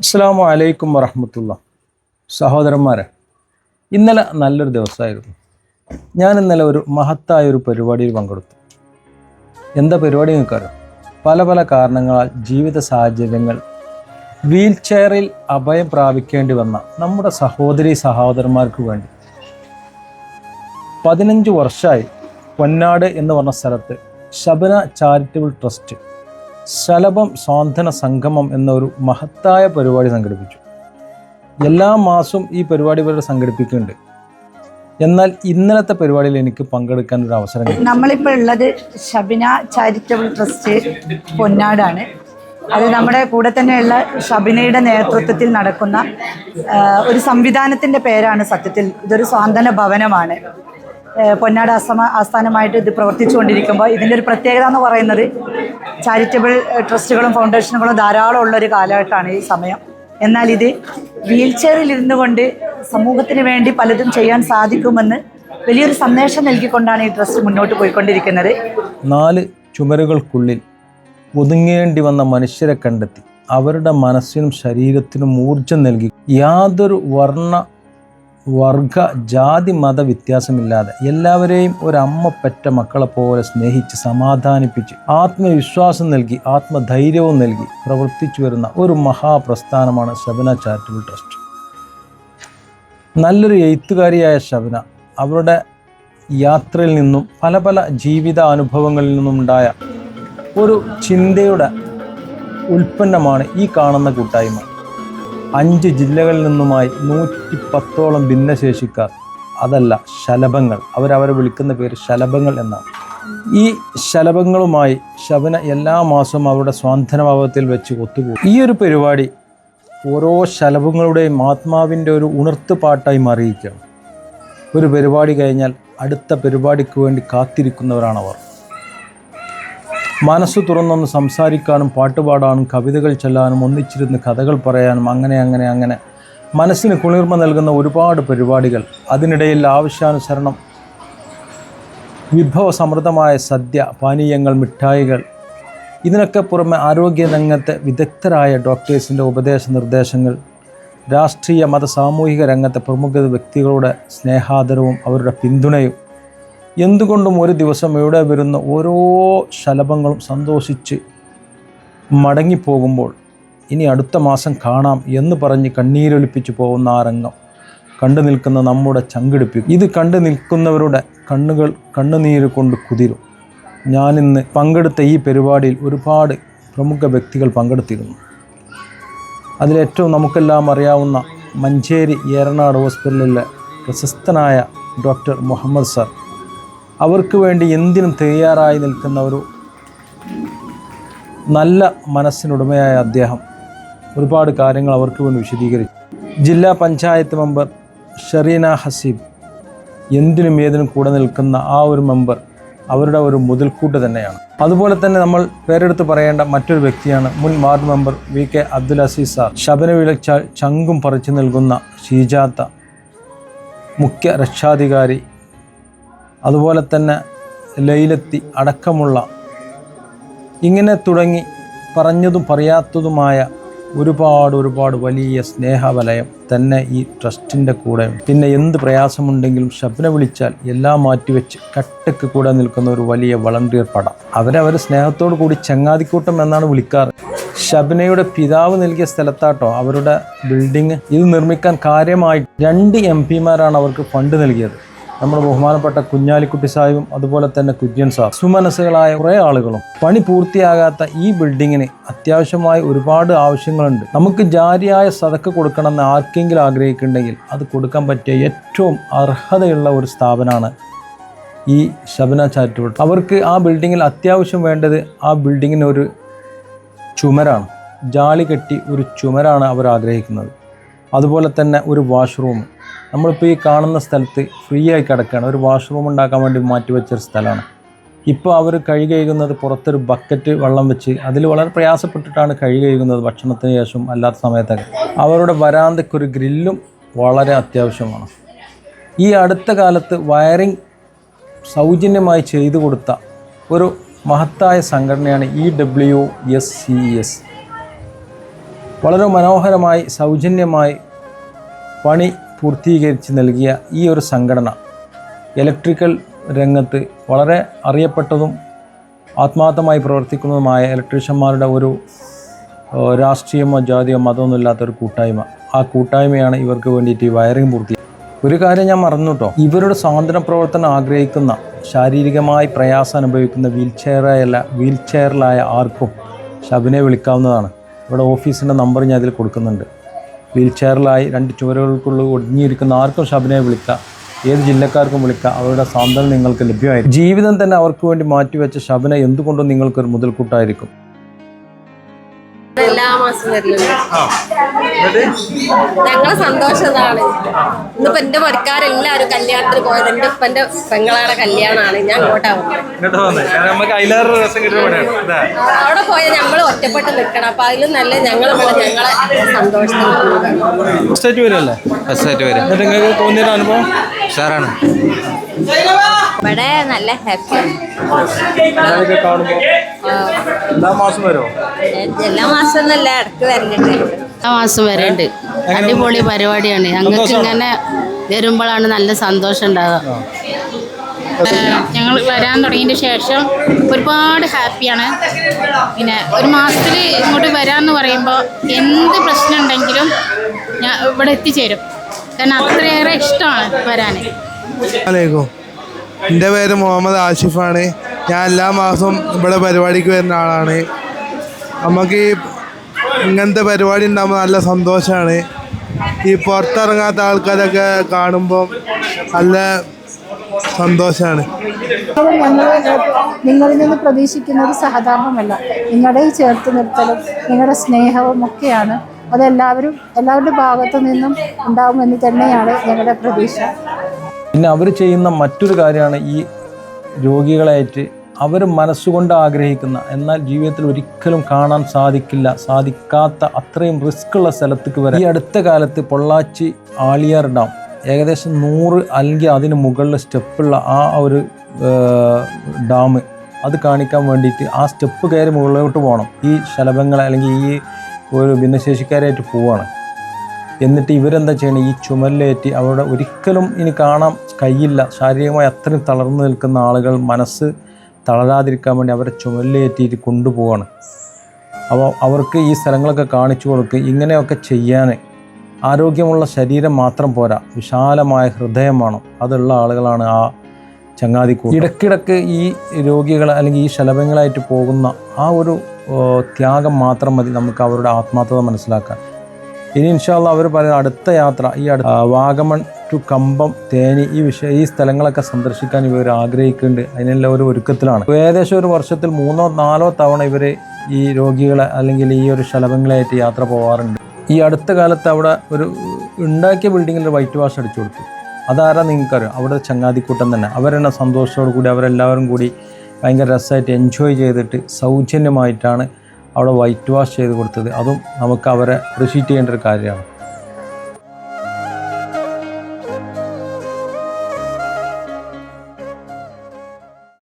അസ്സാം വലൈക്കും വറഹമത്തുള്ള. സഹോദരന്മാരെ ഇന്നലെ നല്ലൊരു ദിവസമായിരുന്നു. ഞാൻ ഇന്നലെ ഒരു മഹത്തായ ഒരു പരിപാടിയിൽ പങ്കെടുത്തു. എന്താ പരിപാടി നിൽക്കാറ് പല പല കാരണങ്ങളാൽ ജീവിത സാഹചര്യങ്ങൾ വീൽ ചെയറിൽ അഭയം പ്രാപിക്കേണ്ടി വന്ന നമ്മുടെ സഹോദരി സഹോദരന്മാർക്ക് വേണ്ടി. പതിനഞ്ച് വർഷമായി പൊന്നാട് എന്ന് പറഞ്ഞ സ്ഥലത്ത് ശബന ചാരിറ്റബിൾ ട്രസ്റ്റ് ശലഭം സ്വാന്തന സംഗമം എന്നൊരു മഹത്തായ പരിപാടി സംഘടിപ്പിച്ചു. എല്ലാ മാസവും ഈ പരിപാടി ഇവരുടെ സംഘടിപ്പിക്കുന്നുണ്ട്. എന്നാൽ ഇന്നലത്തെ പരിപാടിയിൽ എനിക്ക് പങ്കെടുക്കാൻ ഒരു അവസരം കിട്ടി. നമ്മളിപ്പോൾ ഉള്ളത് ഷബിന ചാരിറ്റബിൾ ട്രസ്റ്റ് പൊന്നാടാണ്. അത് നമ്മുടെ കൂടെ തന്നെയുള്ള ഷബിനയുടെ നേതൃത്വത്തിൽ നടക്കുന്ന ഒരു സംവിധാനത്തിന്റെ പേരാണ് സത്യത്തിൽ. ഇതൊരു സ്വാന്തന ഭവനമാണ്. പൊന്നാട് ആസ്ഥാന ആസ്ഥാനമായിട്ട് ഇത് പ്രവർത്തിച്ചുകൊണ്ടിരിക്കുമ്പോൾ ഇതിന്റെ ഒരു പ്രത്യേകത എന്ന് പറയുന്നത് ചാരിറ്റബിൾ ട്രസ്റ്റുകളും ഫൗണ്ടേഷനുകളും ധാരാളം ഉള്ളൊരു കാലഘട്ടമാണ് ഈ സമയം. എന്നാൽ ഇത് വീൽ ചെയറിൽ ഇരുന്നു കൊണ്ട് സമൂഹത്തിന് വേണ്ടി പലതും ചെയ്യാൻ സാധിക്കുമെന്ന് വലിയൊരു സന്ദേശം നൽകിക്കൊണ്ടാണ് ഈ ട്രസ്റ്റ് മുന്നോട്ട് പോയിക്കൊണ്ടിരിക്കുന്നത്. നാല് ചുമരുകൾക്കുള്ളിൽ ഒതുങ്ങേണ്ടി വന്ന മനുഷ്യരെ കണ്ടെത്തി. അവരുടെ മനസ്സിനും ശരീരത്തിനും ഊർജം നൽകി. യാതൊരു വർണ വർഗ ജാതി മത വ്യത്യാസമില്ലാതെ എല്ലാവരെയും ഒരമ്മ പെറ്റ മക്കളെ പോലെ സ്നേഹിച്ച് സമാധാനിപ്പിച്ച് ആത്മവിശ്വാസം നൽകി ആത്മധൈര്യവും നൽകി പ്രവർത്തിച്ചു വരുന്ന ഒരു മഹാപ്രസ്ഥാനമാണ് ശബന ചാരിറ്റബിൾ ട്രസ്റ്റ്. നല്ലൊരു എഴുത്തുകാരിയായ ശബന അവരുടെ യാത്രയിൽ നിന്നും പല പല ജീവിത അനുഭവങ്ങളിൽ നിന്നുമുണ്ടായ ഒരു ചിന്തയുടെ ഉൽപ്പന്നമാണ് ഈ കാണുന്ന കൂട്ടായ്മ. അഞ്ച് ജില്ലകളിൽ നിന്നുമായി നൂറ്റി പത്തോളം ഭിന്നശേഷിക്കാർ. അതല്ല ശലഭങ്ങൾ. അവരവരെ വിളിക്കുന്ന പേര് ശലഭങ്ങൾ എന്നാണ്. ഈ ശലഭങ്ങളുമായി ശബന എല്ലാ മാസവും അവരുടെ സ്വാന്തനഭാവത്തിൽ വെച്ച് ഒത്തുകൂടും ഈ ഒരു പരിപാടി ഓരോ ശലഭങ്ങളുടെയും ആത്മാവിന്റെ ഒരു ഉണർത്ത് പാട്ടായി മാറിയിരിക്കുകയാണ്. ഒരു പരിപാടി കഴിഞ്ഞാൽ അടുത്ത പരിപാടിക്ക് വേണ്ടി കാത്തിരിക്കുന്നവരാണവർ. മനസ്സ് തുറന്നൊന്ന് സംസാരിക്കാനും പാട്ടുപാടാനും കവിതകൾ ചൊല്ലാനും ഒന്നിച്ചിരുന്ന് കഥകൾ പറയാനും അങ്ങനെ അങ്ങനെ അങ്ങനെ. മനസ്സിന് കുളിർമ നൽകുന്ന ഒരുപാട് പരിപാടികൾ. അതിനിടയിൽ ആവശ്യാനുസരണം. വിഭവസമൃദ്ധമായ സദ്യ പാനീയങ്ങൾ മിഠായികൾ. ഇതിനൊക്കെ പുറമെ ആരോഗ്യ രംഗത്തെ വിദഗ്ധരായ ഡോക്ടേഴ്സിന്റെ ഉപദേശ നിർദ്ദേശങ്ങൾ രാഷ്ട്രീയ മത സാമൂഹിക രംഗത്തെ പ്രമുഖ വ്യക്തികളുടെ സ്നേഹാദരവും അവരുടെ പിന്തുണയും. എന്തുകൊണ്ടും ഒരു ദിവസം ഇവിടെ വരുന്ന ഓരോ ശലഭങ്ങളും സന്തോഷിച്ച് മടങ്ങിപ്പോകുമ്പോൾ ഇനി അടുത്ത മാസം കാണാം എന്ന് പറഞ്ഞ് കണ്ണീരൊലിപ്പിച്ച് പോകുന്ന ആ രംഗം കണ്ടു നിൽക്കുന്ന നമ്മുടെ ചങ്കിടിപ്പിക്കും ഇത് കണ്ടു നിൽക്കുന്നവരുടെ കണ്ണുകൾ കണ്ണുനീര് കൊണ്ട് കുതിരും. ഞാനിന്ന് പങ്കെടുത്ത ഈ പരിപാടിയിൽ ഒരുപാട് പ്രമുഖ വ്യക്തികൾ പങ്കെടുത്തിരുന്നു. അതിലേറ്റവും നമുക്കെല്ലാം അറിയാവുന്ന മഞ്ചേരി ഏറനാട് ഹോസ്പിറ്റലിലെ പ്രശസ്തനായ ഡോക്ടർ മുഹമ്മദ് സർ. അവർക്ക് വേണ്ടി എന്തിനും തയ്യാറായി നിൽക്കുന്ന ഒരു നല്ല മനസ്സിനുടമയായ അദ്ദേഹം ഒരുപാട് കാര്യങ്ങൾ അവർക്ക് വേണ്ടി വിശദീകരിച്ചു. ജില്ലാ പഞ്ചായത്ത് മെമ്പർ ഷെറീന ഹസീബ് എന്തിനും ഏതിനും കൂടെ നിൽക്കുന്ന ആ ഒരു മെമ്പർ അവരുടെ ഒരു മുതൽക്കൂട്ട് തന്നെയാണ്. അതുപോലെ തന്നെ നമ്മൾ പേരെടുത്ത് പറയേണ്ട മറ്റൊരു വ്യക്തിയാണ് മുൻ ward member V K Abdul Azeez sir. Shabana വിളിച്ചാൽ ചങ്കും പറിച്ചു നൽകുന്ന ഷീജാത്ത മുഖ്യ രക്ഷാധികാരി അതുപോലെ തന്നെ ലൈലത്തി അടക്കമുള്ള ഇങ്ങനെ തുടങ്ങി പറഞ്ഞതും പറയാത്തതുമായ ഒരുപാട് ഒരുപാട് വലിയ സ്നേഹവലയം തന്നെ ഈ ട്രസ്റ്റിന്റെ കൂടെ പിന്നെ എന്ത് പ്രയാസമുണ്ടെങ്കിലും ശബ്ദം വിളിച്ചാൽ എല്ലാം മാറ്റിവെച്ച് കട്ടക്ക് കൂടെ നിൽക്കുന്ന ഒരു വലിയ വളണ്ടിയർ പട. അവരവർ സ്നേഹത്തോടു കൂടി ചങ്ങാതിക്കൂട്ടം എന്നാണ് വിളിക്കാറ്. ഷബ്നയുടെ പിതാവ് നൽകിയ സ്ഥലത്താട്ടോ അവരുടെ ബിൽഡിംഗ് ഇത് നിർമ്മിക്കാൻ കാര്യമായി രണ്ട് എം പിമാരാണ് അവർക്ക് ഫണ്ട് നൽകിയത്. നമ്മുടെ ബഹുമാനപ്പെട്ട കുഞ്ഞാലിക്കുട്ടി സാഹിബും അതുപോലെ തന്നെ കുര്യൻ സാർ സുമനസ്സുകളായ കുറേ ആളുകളും പണി പൂർത്തിയാകാത്ത ഈ ബിൽഡിങ്ങിന് അത്യാവശ്യമായ ഒരുപാട് ആവശ്യങ്ങളുണ്ട്. നമുക്ക് ജാരിയായ സതക്ക് കൊടുക്കണമെന്ന് ആർക്കെങ്കിലും ആഗ്രഹിക്കുന്നുണ്ടെങ്കിൽ അത് കൊടുക്കാൻ പറ്റിയ ഏറ്റവും അർഹതയുള്ള ഒരു സ്ഥാപനമാണ് ഈ ശബന ചാരിറ്റബിൾ. അവർക്ക് ആ ബിൽഡിങ്ങിൽ അത്യാവശ്യം വേണ്ടത് ആ ബിൽഡിങ്ങിന് ഒരു ചുമരാണ്. ജാളി കെട്ടി ഒരു ചുമരാണ് അവർ ആഗ്രഹിക്കുന്നത്. അതുപോലെ തന്നെ ഒരു വാഷ്റൂം. നമ്മളിപ്പോൾ ഈ കാണുന്ന സ്ഥലത്ത് ഫ്രീ ആയി കിടക്കുകയാണ് ഒരു വാഷ്റൂം ഉണ്ടാക്കാൻ വേണ്ടി മാറ്റിവെച്ചൊരു സ്ഥലമാണ്. ഇപ്പോൾ അവർ കഴി കഴുകുന്നത് പുറത്തൊരു ബക്കറ്റ് വെള്ളം വെച്ച് അതിൽ വളരെ പ്രയാസപ്പെട്ടിട്ടാണ് കഴി കഴുകുന്നത് ഭക്ഷണത്തിന് ശേഷം അല്ലാത്ത സമയത്തൊക്കെ. അവരുടെ വരാന്തയ്ക്കൊരു ഗ്രില്ലും വളരെ അത്യാവശ്യമാണ്. ഈ അടുത്ത കാലത്ത് വയറിംഗ് സൗജന്യമായി ചെയ്തു കൊടുത്ത ഒരു മഹത്തായ സംഘടനയാണ് E W S C S വളരെ മനോഹരമായി സൗജന്യമായി പണി പൂർത്തീകരിച്ച് നൽകിയ ഈ ഒരു സംഘടന ഇലക്ട്രിക്കൽ രംഗത്ത് വളരെ അറിയപ്പെട്ടതും ആത്മാർത്ഥമായി പ്രവർത്തിക്കുന്നതുമായ ഇലക്ട്രീഷ്യന്മാരുടെ ഒരു രാഷ്ട്രീയമോ ജാതിയോ മതമൊന്നും ഇല്ലാത്തൊരു കൂട്ടായ്മ. ആ കൂട്ടായ്മയാണ് ഇവർക്ക് വേണ്ടിയിട്ട് ഈ വയറിംഗ് പൂർത്തി ഒരു കാര്യം ഞാൻ മറന്നുട്ടോ ഇവരുടെ സ്വാതന്ത്ര്യ പ്രവർത്തനം ആഗ്രഹിക്കുന്ന ശാരീരികമായി പ്രയാസം അനുഭവിക്കുന്ന വീൽ ചെയറായല്ല വീൽ ചെയറിലായ ആർക്കും ഷബിനെ വിളിക്കാവുന്നതാണ്. ഇവിടെ ഓഫീസിന്റെ നമ്പർ ഞാൻ ഇതിൽ കൊടുക്കുന്നുണ്ട്. വീൽ ചെയറിലായി രണ്ട് ചുവരുകൾക്കുള്ളിൽ ഒടുങ്ങിയിരിക്കുന്ന ആർക്കും ഷബിനെ വിളിക്കാം. ഏത് ജില്ലക്കാർക്കും വിളിക്കാം. അവരുടെ സാന്ത്വനം നിങ്ങൾക്ക് ലഭ്യമായിരിക്കും. ജീവിതം തന്നെ അവർക്ക് വേണ്ടി മാറ്റിവെച്ച ശബന എന്തുകൊണ്ടും നിങ്ങൾക്കൊരു മുതൽക്കൂട്ടായിരിക്കും. എല്ലാ മാസം വരുന്നുണ്ട് ഞങ്ങളെ സന്തോഷം ഇതാണ് ഇന്നിപ്പോ എന്റെ പണിക്കാരെല്ലാരും കല്യാണത്തിന് പോയത്. എന്റെ ഉപ്പന്റെ പെങ്ങളാടെ കല്യാണമാണ് ഞാൻ ഇങ്ങോട്ടാ പോകുന്നത് അവിടെ പോയ നമ്മൾ ഒറ്റപ്പെട്ട് നിൽക്കണം അപ്പൊ അതിലും നല്ല ഞങ്ങൾ ഞങ്ങളെ സന്തോഷം ഫസ്റ്റായിട്ട് വരുമല്ലേ ബസ്സായിട്ട് വരും. എന്നിട്ട് നിങ്ങൾക്ക് തോന്നിയ അനുഭവം? ഉഷാറാണ്. ഇവിടെ നല്ല കാണുമ്പോൾ എല്ലാ മാസം വരുമോ എല്ലാ മാസം ഒന്നല്ല ഇടയ്ക്ക് വരുന്നുണ്ട്. എല്ലാ മാസം വരെയുണ്ട് അടിപൊളി പരിപാടിയാണ്. ഞങ്ങൾക്ക് ഇങ്ങനെ വരുമ്പോഴാണ് നല്ല സന്തോഷം ഉണ്ടാകുക ഞങ്ങൾ വരാൻ തുടങ്ങിയതിന് ശേഷം ഒരുപാട് ഹാപ്പിയാണ്. പിന്നെ ഒരു മാസത്തിൽ ഇങ്ങോട്ട് വരാമെന്ന് പറയുമ്പോൾ എന്ത് പ്രശ്നം ഉണ്ടെങ്കിലും ഞാൻ ഇവിടെ എത്തിച്ചേരും. കാരണം അത്രയേറെ ഇഷ്ടമാണ് വരാൻ. അലൈക്കും എന്റെ പേര് മുഹമ്മദ് ആഷിഫാണ്. ഞാൻ എല്ലാ മാസവും ഇവിടെ പരിപാടിക്ക് വരുന്ന ആളാണ്. നമുക്ക് ഈ ഇങ്ങനത്തെ പരിപാടി ഉണ്ടാകുമ്പോൾ നല്ല സന്തോഷമാണ് ഈ പുറത്തിറങ്ങാത്ത ആൾക്കാരൊക്കെ കാണുമ്പോൾ നല്ല സന്തോഷമാണ് ഞങ്ങൾ നിങ്ങളിൽ നിന്ന് പ്രതീക്ഷിക്കുന്നത് സഹതാപമല്ല. നിങ്ങളുടെ ഈ ചേർത്ത് നിർത്തലും നിങ്ങളുടെ സ്നേഹവും ഒക്കെയാണ്. അതെല്ലാവരും എല്ലാവരുടെ ഭാഗത്തു നിന്നും ഉണ്ടാകുമെന്ന് തന്നെയാണ് ഞങ്ങളുടെ പ്രതീക്ഷ. പിന്നെ അവർ ചെയ്യുന്ന മറ്റൊരു കാര്യമാണ് ഈ രോഗികളായിട്ട് അവർ മനസ്സുകൊണ്ട് ആഗ്രഹിക്കുന്ന എന്നാൽ ജീവിതത്തിൽ ഒരിക്കലും കാണാൻ സാധിക്കില്ല സാധിക്കാത്ത അത്രയും റിസ്ക് ഉള്ള സ്ഥലത്തേക്ക് വരെ ഈ അടുത്ത കാലത്ത് പൊള്ളാച്ചി ആളിയാർ ഡാം ഏകദേശം നൂറ് അല്ലെങ്കിൽ അതിന് മുകളിൽ സ്റ്റെപ്പുള്ള ആ ഒരു ഡാം അത് കാണിക്കാൻ വേണ്ടിയിട്ട് ആ സ്റ്റെപ്പ് കയറി മുകളിലോട്ട് പോകണം. ഈ ശലഭങ്ങളെ അല്ലെങ്കിൽ ഈ ഒരു ഭിന്നശേഷിക്കാരായിട്ട് പോവാണ്. എന്നിട്ട് ഇവരെന്താ ചെയ്യണേ? ഈ ചുമലിലേറ്റി അവരുടെ ഒരിക്കലും ഇനി കാണാൻ കഴിയില്ല. ശാരീരികമായി അത്രയും തളർന്നു നിൽക്കുന്ന ആളുകൾ മനസ്സ് തളരാതിരിക്കാൻ വേണ്ടി അവരെ ചുമലിലേറ്റിയിട്ട് കൊണ്ടുപോവാണ്. അപ്പോൾ അവർക്ക് ഈ സ്ഥലങ്ങളൊക്കെ കാണിച്ചു കൊടുക്കുക ഇങ്ങനെയൊക്കെ ചെയ്യാൻ ആരോഗ്യമുള്ള ശരീരം മാത്രം പോരാ. വിശാലമായ ഹൃദയം വേണം അതുള്ള ആളുകളാണ് ആ ചങ്ങാതിക്കൂട്ടം. ഇടയ്ക്കിടയ്ക്ക് ഈ രോഗികൾ അല്ലെങ്കിൽ ഈ ശലഭങ്ങളായിട്ട് പോകുന്ന ആ ഒരു ത്യാഗം മാത്രം മതി നമുക്ക് അവരുടെ ആത്മാർത്ഥത മനസ്സിലാക്കാൻ. ഇനി ഇൻഷാല്ല അവർ പറയുന്ന അടുത്ത യാത്ര ഈ അടുത്ത വാഗമൺ ടു കമ്പം തേനി ഈ വിഷയ ഈ സ്ഥലങ്ങളൊക്കെ സന്ദർശിക്കാൻ ഇവർ ആഗ്രഹിക്കുന്നുണ്ട്. അതിനെല്ലാം ഒരു ഒരുക്കത്തിലാണ്. ഏകദേശം ഒരു വർഷത്തിൽ മൂന്നോ നാലോ തവണ ഇവർ ഈ രോഗികളെ അല്ലെങ്കിൽ ഈ ഒരു ശലഭങ്ങളായിട്ട് യാത്ര പോകാറുണ്ട് ഈ അടുത്ത കാലത്ത് അവിടെ ഒരു ഉണ്ടാക്കിയ ബിൽഡിങ്ങിൽ വൈറ്റ് വാഷ് അടിച്ചു കൊടുത്തു. അതാരാ നിങ്ങൾക്കറിയാം? അവിടെ ചങ്ങാതിക്കൂട്ടം തന്നെ. അവരെന്നെ സന്തോഷത്തോടു കൂടി അവരെല്ലാവരും കൂടി ഭയങ്കര രസമായിട്ട് എൻജോയ് ചെയ്തിട്ട് സൗജന്യമായിട്ടാണ് അവിടെ വൈറ്റ് വാഷ് ചെയ്ത് കൊടുത്തത്. അതും നമുക്ക് അവരെ അപ്രിഷ്യേറ്റ് ചെയ്യേണ്ട ഒരു കാര്യമാണ്.